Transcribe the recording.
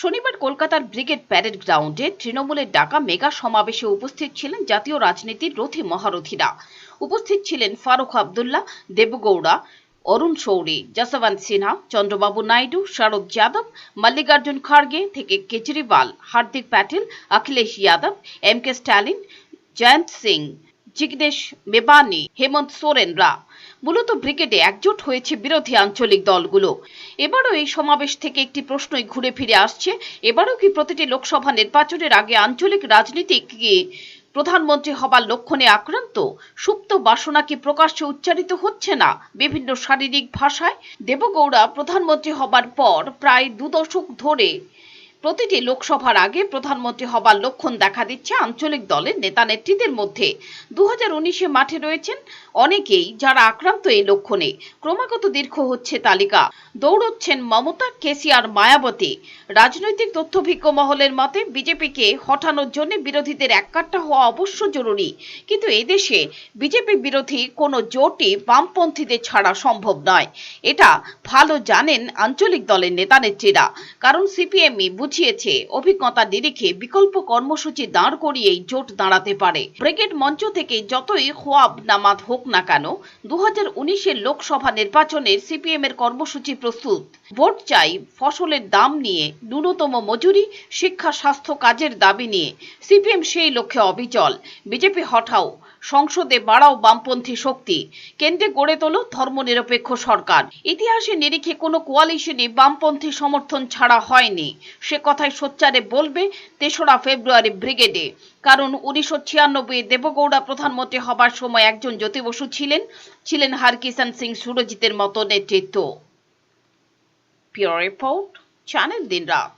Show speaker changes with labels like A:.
A: শনিবার কলকাতার brigade parade গ্রাউন্ডে তৃণমূলের ডাকা মেগা সমাবেশে উপস্থিত ছিলেন জাতীয় রাজনীতির রথী মহারথীরা। উপস্থিত ছিলেন ফারুক আবদুল্লাহ, দেবগৌড়া, অরুণ শৌরি, যশবন্ত সিনহা, চন্দ্রবাবু নাইডু, শরদ যাদব, মল্লিকার্জুন খাড়গে থেকে কেজরিওয়াল, হার্দিক প্যাটেল, অখিলেশ যাদব, এম কে স্ট্যালিন, জয়ন্ত সিং জিগনেশ মেবানি, হেমন্ত সোরেনরা। মূলত ব্রিগেডে একজোট হয়েছে বিরোধী আঞ্চলিক দলগুলো। এবারও এই সমাবেশ থেকে একটি প্রশ্নই ঘুরে ফিরে আসছে, এবারও কি প্রতিটি লোকসভা নির্বাচনের আগে আঞ্চলিক রাজনীতি কি প্রধানমন্ত্রী হবার লক্ষণে আক্রান্ত? সুপ্ত বাসনা কি প্রকাশ্যে উচ্চারিত হচ্ছে না? বিভিন্ন শারীরিক ভাষায় দেবগৌড়া প্রধানমন্ত্রী হবার পর প্রায় দু দশক ধরে প্রতিটি লোকসভার আগে প্রধানমন্ত্রী হবার লক্ষণ দেখা দিচ্ছে আঞ্চলিক দলের নেতা নেত্রীদের মধ্যে। দু হাজার উনিশে মাঠে রয়েছেন অনেকেই যারা আক্রান্ত এই লক্ষণে। ক্রমাগত দীর্ঘ হচ্ছে তালিকা। দৌড়চ্ছেন মমতা, কেসিআর, মায়াবতী। রাজনৈতিক তথ্যভিজ্ঞ মহলের মতে, বিজেপিকে হটানোর জন্য বিরোধীদের এককাট্টা হওয়া অবশ্য জরুরি। কিন্তু এদেশে বিজেপি বিরোধী কোনো জোটই বামপন্থীদের ছাড়া সম্ভব নয়। এটা ভালো জানেন আঞ্চলিক দলের নেতানেত্রীরা। কারণ সিপিএমই বুঝিয়েছে, অভিজ্ঞতা নিরিখে বিকল্প কর্মসূচি দাঁড় করিয়েই জোট দাঁড়াতে পারে। ব্রিগেড মঞ্চ থেকে যতই খোয়াব নামাত হোক না কেন দু হাজার উনিশের লোকসভা নির্বাচনে সিপিএম এর কর্মসূচি প্রস্তুত। ভোট চাই ফসলের দাম নিয়ে, ন্যূনতম মজুরি, শিক্ষা, স্বাস্থ্য কাজের দাবি নিয়ে। সিপিএম সেই লক্ষ্যে অবিচল। বিজেপি হঠাও সংসদে বাড়াও বামপন্থী শক্তি। কেন্দ্রে গড়ে তোলো ধর্মনিরপেক্ষ সরকার। ইতিহাসে নিরিখে কোনো কোয়ালিশনই বামপন্থী সমর্থন ছাড়া হয়নি। সে কথাই সোচ্চারে বলবে তেসরা ফেব্রুয়ারি ব্রিগেডে। কারণ উনিশশো ছিয়ানব্বই দেবগৌড়া প্রধানমন্ত্রী হবার সময় একজন জ্যোতি বসু ছিলেন। ছিলেন হারকিষান সিং সুরজিতের মতো নেতৃত্ব। পিওর রিপোর্ট, চ্যানেল দিন রাত